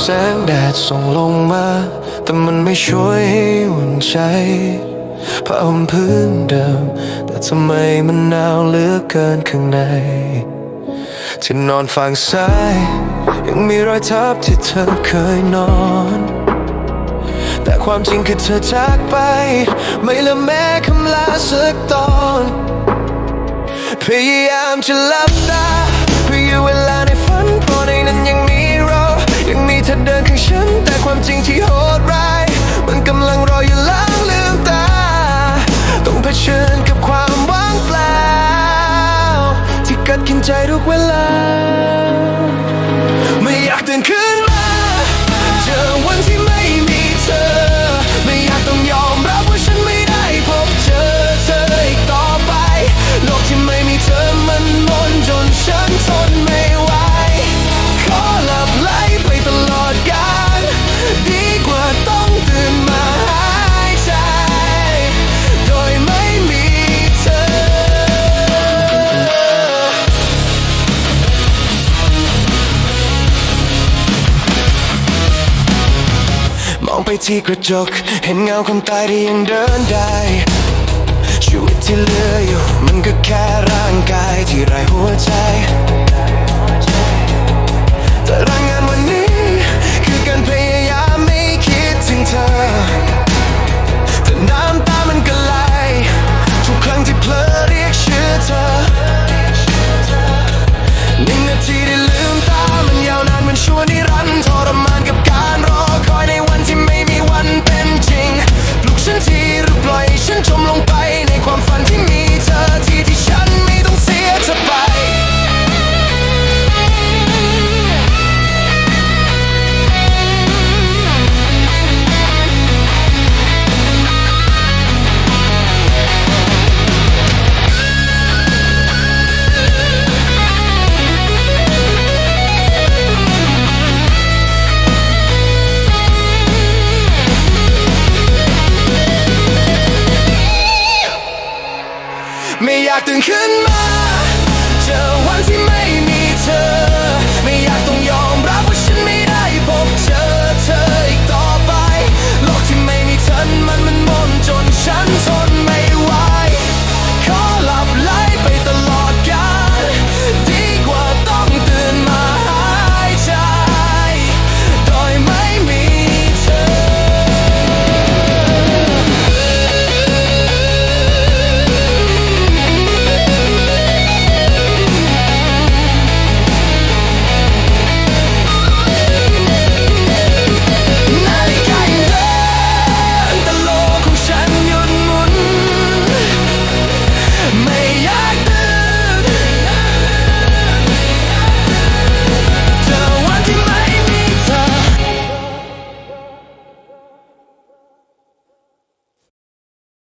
แสงแดดส่องลงมา แต่มันไม่ช่วยให้อุ่นใจผ้าห่มพื้นเดิม แต่ทำไมมันหนาวเหลือเกินข้างใน ที่นอนฝั่งซ้าย ยังมีรอยทับที่เธอเคยนอน แต่ความจริงคือเธอจากไป ไม่เหลือแม้คำลาสักตอน พยายามจะหลับ จริงที่โหดร้าย มันกำลังรออยู่หล้างลืมตา ต้องเผชิญกับความว่างเปล่า ที่กัดกินใจทุกเวลา ไปที่กระจก เห็นเงาคนตายที่ยังเดินได้ ชีวิตที่เหลืออยู่ มันก็แค่ร่างกายที่ไร้หัวใจ acting in my